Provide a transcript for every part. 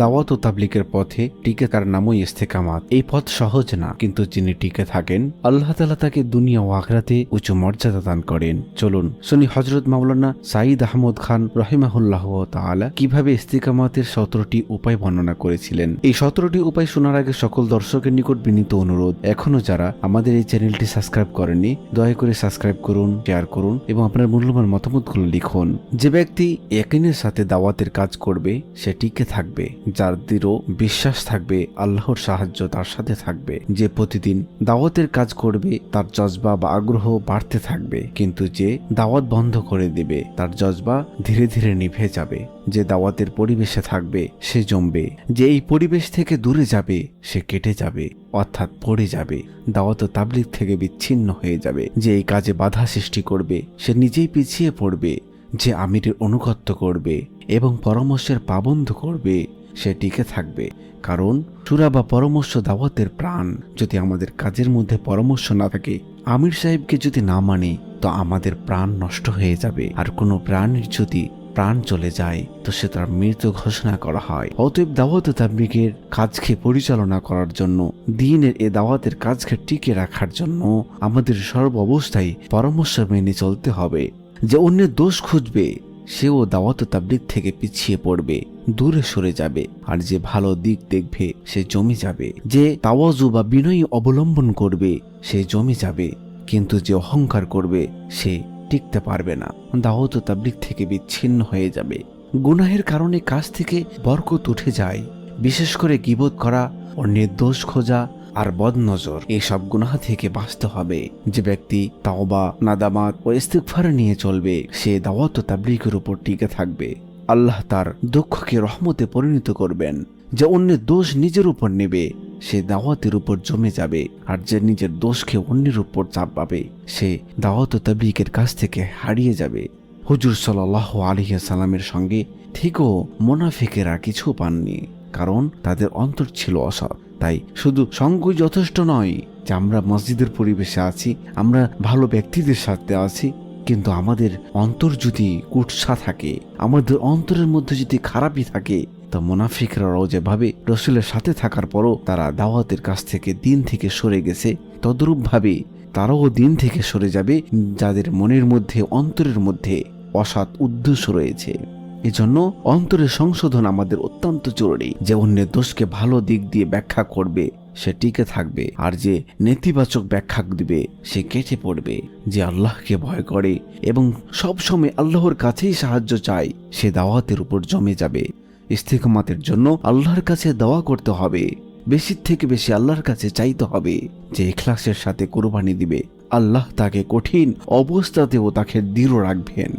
দাওয়াত ও তাবলিকের পথে টিকে তার নামই ইস্তেকামাত। এই পথ সহজ না, কিন্তু যিনি টিকে থাকেন, আল্লাহ তালা তাকে দুনিয়া ও আখরাতে উঁচু মর্যাদা দান করেন। চলুন শুনি হজরত মাওলানা সাঈদ আহমদ খান রহিমাহুল্লাহ তাআলা কীভাবে ইস্তিকামাতের সতেরোটি উপায় বর্ণনা করেছিলেন। এই সতেরোটি উপায় শোনার আগে সকল দর্শকের নিকট বিনীত অনুরোধ এখনও যারা আমাদের এই চ্যানেলটি সাবস্ক্রাইব করেনি দয়া করে সাবস্ক্রাইব করুন, শেয়ার করুন এবং আপনার মূল্যবান মতামতগুলো লিখুন। যে ব্যক্তি একিনের সাথে দাওয়াতের কাজ করবে, সে টিকে থাকবে। যার দৃঢ় বিশ্বাস থাকবে, আল্লাহর সাহায্য তার সাথে থাকবে। যে প্রতিদিন দাওয়াতের কাজ করবে, তার জজবা বা আগ্রহ বাড়তে থাকবে। কিন্তু যে দাওয়াত বন্ধ করে দেবে, তার জজবা ধীরে ধীরে নিভে যাবে। যে দাওয়াতের পরিবেশে থাকবে, সে জমবে। যে এই পরিবেশ থেকে দূরে যাবে, সে কেটে যাবে, অর্থাৎ পড়ে যাবে। দাওয়াত ও তাবলিগ থেকে বিচ্ছিন্ন হয়ে যাবে। যে এই কাজে বাধা সৃষ্টি করবে, সে নিজেই পিছিয়ে পড়বে। যে আমিরের অনুগত্য করবে এবং পরামর্শের পাবন্ধ করবে সে টিকে থাকবে। কারণ সুরা বা পরামর্শ দাওয়াতের প্রাণ যদি আমাদের কাজের মধ্যে পরামর্শ না থাকে, আমির সাহেবকে যদি না মানি, তো আমাদের প্রাণ নষ্ট হয়ে যাবে। আর কোনো প্রাণীর যদি প্রাণ চলে যায়, তো সে তার মৃত ঘোষণা করা হয়। অতএব দাওয়াত তাবলিগের কাজকে পরিচালনা করার জন্য, দিনের এ দাওয়াতের কাজকে টিকে রাখার জন্য আমাদের সর্ব অবস্থায় পরামর্শ মেনে চলতে হবে। যে অন্যের দোষ খুঁজবে সেও দাওয়াত ও তাবলিগ থেকে পিছিয়ে পড়বে, দূরে সরে যাবে, আর যে ভালো দিক দেখবে, সে জমে যাবে। যে তাওয়াজু বা বিনয়ী অবলম্বন করবে, সে জমে যাবে, কিন্তু যে অহংকার করবে, সে টিকতে পারবে না। দাওয়াত ও তাবলিগ থেকে বিচ্ছিন্ন হয়ে যাবে। গুনাহের কারণে কাজ থেকে বরকত উঠে যায়। বিশেষ করে গিবোধ করা অন্যের দোষ খোঁজা আর বদনজর, এসব গুনাহ থেকে বাঁচতে হবে। যে ব্যক্তি তাওবা, নাদামাত ও ইস্তিগফার নিয়ে চলবে, সে দাওয়াত ও তাবলিগের উপর টিকে থাকবে। আল্লাহ তার দুঃখকে রহমতে পরিণত করবেন। যে অন্যের দোষ নিজের উপর নেবে, সে দাওয়াতের উপর জমে যাবে, আর যে নিজের দোষকে অন্যের উপর চাপ পাবে সে দাওয়াত ও তাবলিগের কাছ থেকে হারিয়ে যাবে। হুজুর সাল্লাহ সালামের সঙ্গে থেকেও মোনাফিকেরা কিছু পাননি, কারণ তাদের অন্তর ছিল অসৎ। তাই শুধু সঙ্গই যথেষ্ট নয় যে আমরা মসজিদের পরিবেশে আছি, আমরা ভালো ব্যক্তিদের সাথে আছি, কিন্তু আমাদের অন্তর যদি কুৎসা থাকে, আমাদের অন্তরের মধ্যে যদি খারাপই থাকে, তো মোনাফিকরাও যেভাবে রসুলের সাথে থাকার পরও তারা দাওয়াতের কাছ থেকে দিন থেকে সরে গেছে, তদ্রূপভাবে তারাও দিন থেকে সরে যাবে, যাদের মনের মধ্যে, অন্তরের মধ্যে অসৎ উদ্দেশ্য রয়েছে। এজন্য অন্তরের সংশোধন আমাদের অত্যন্ত জরুরি যে অন্যের দোষকে ভালো দিক দিয়ে ব্যাখ্যা করবে, সে টিকে থাকবে, আর যে নেতিবাচক ব্যাখ্যা দিবে, সে কেটে পড়বে। যে আল্লাহকে ভয় করে এবং সব সময় আল্লাহর কাছেই সাহায্য চায়, সে দাওয়াতের উপর জমে যাবে। ইস্তেকামাতের জন্য আল্লাহর কাছে দাওয়া করতে হবে। বেশির থেকে বেশি আল্লাহর কাছে চাইতে হবে যে এখলাসের সাথে কোরবানি দিবে। আল্লাহ তাকে কঠিন অবস্থাতেও তাকে দৃঢ় রাখবেন।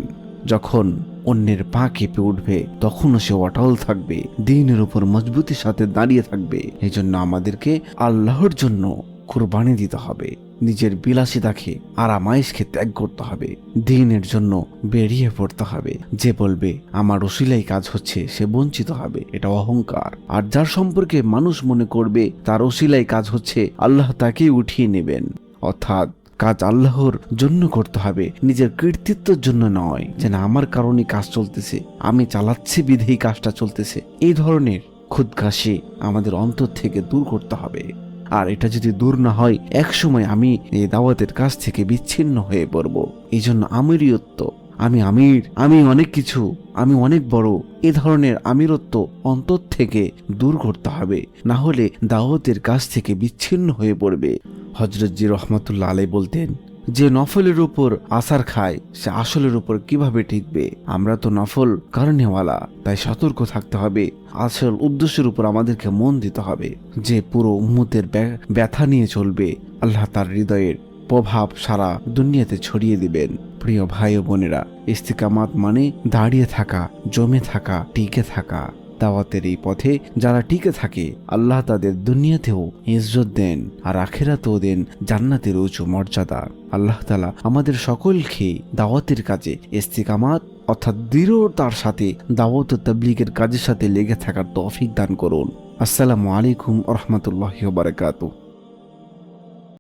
যখন অন্যের পা কেঁপে উঠবে। তখনও সে অটল থাকবে, দিনের উপর মজবুতির সাথে দাঁড়িয়ে থাকবে। এই জন্য আমাদেরকে আল্লাহর জন্য কোরবানি দিতে হবে। নিজের বিলাসিতাকে আরামাইশকে ত্যাগ করতে হবে। দিনের জন্য বেরিয়ে পড়তে হবে। যে বলবে, আমার রসিলাই কাজ হচ্ছে, সে বঞ্চিত হবে। এটা অহংকার। আর যার সম্পর্কে মানুষ মনে করবে, তার রসিলাই কাজ হচ্ছে, আল্লাহ তাকেই উঠিয়ে নেবেন। অর্থাৎ কাজ আল্লাহর জন্য করতে হবে, নিজের কৃতিত্বের জন্য নয়। যে না আমার কারণে কাজ চলতেছে, আমি চালাচ্ছি বিধেই কাজটা চলতেছে। এই ধরনের খুদকাশি আমাদের অন্তর থেকে দূর করতে হবে। আর এটা যদি দূর না হয়, একসময় আমি এই দাওয়াতের কাছ থেকে বিচ্ছিন্ন হয়ে পড়ব। এই জন্য আমিরিয়ত্ব আমি আমির, আমি অনেক কিছু, আমি অনেক বড়, এ ধরনের আমিরত্ব অন্তর থেকে দূর করতে হবে। না হলে দাওয়াতের কাছ থেকে বিচ্ছিন্ন হয়ে পড়বে। হজরতজি রহমতুল্লাহ আলাই বলতেন, যে নফলের উপর আসার খায়, সে আসলের উপর কীভাবে টিকবে আমরা তো নফল কারণেওয়ালা, তাই সতর্ক থাকতে হবে। আসল উদ্দেশ্যের উপর আমাদেরকে মন দিতে হবে। যে পুরো উম্মতের ব্য- ব্যথা নিয়ে চলবে, আল্লাহ তার হৃদয়ের প্রভাব সারা দুনিয়াতে ছড়িয়ে দিবেন। প্রিয় ভাই ও বোনেরা, ইস্তিকামাত মানে দাঁড়িয়ে থাকা, জমে থাকা, টিকে থাকা। দাওয়াতের এই পথে যারা টিকে থাকে, আল্লাহ তাদের দুনিয়াতেও ইজ্জত দেন আর আখেরাতেও দেন জান্নাতের উঁচু মর্যাদা। আল্লাহ তালা আমাদের সকলকে দাওয়াতের কাজে ইস্তিকামাত অর্থাৎ দৃঢ়তার সাথে দাওয়াত ও তাবলিগের কাজের সাথে লেগে থাকার তৌফিক দান করুন। আসসালামু আলাইকুম রহমতুল্লাহ বারকাতুহ।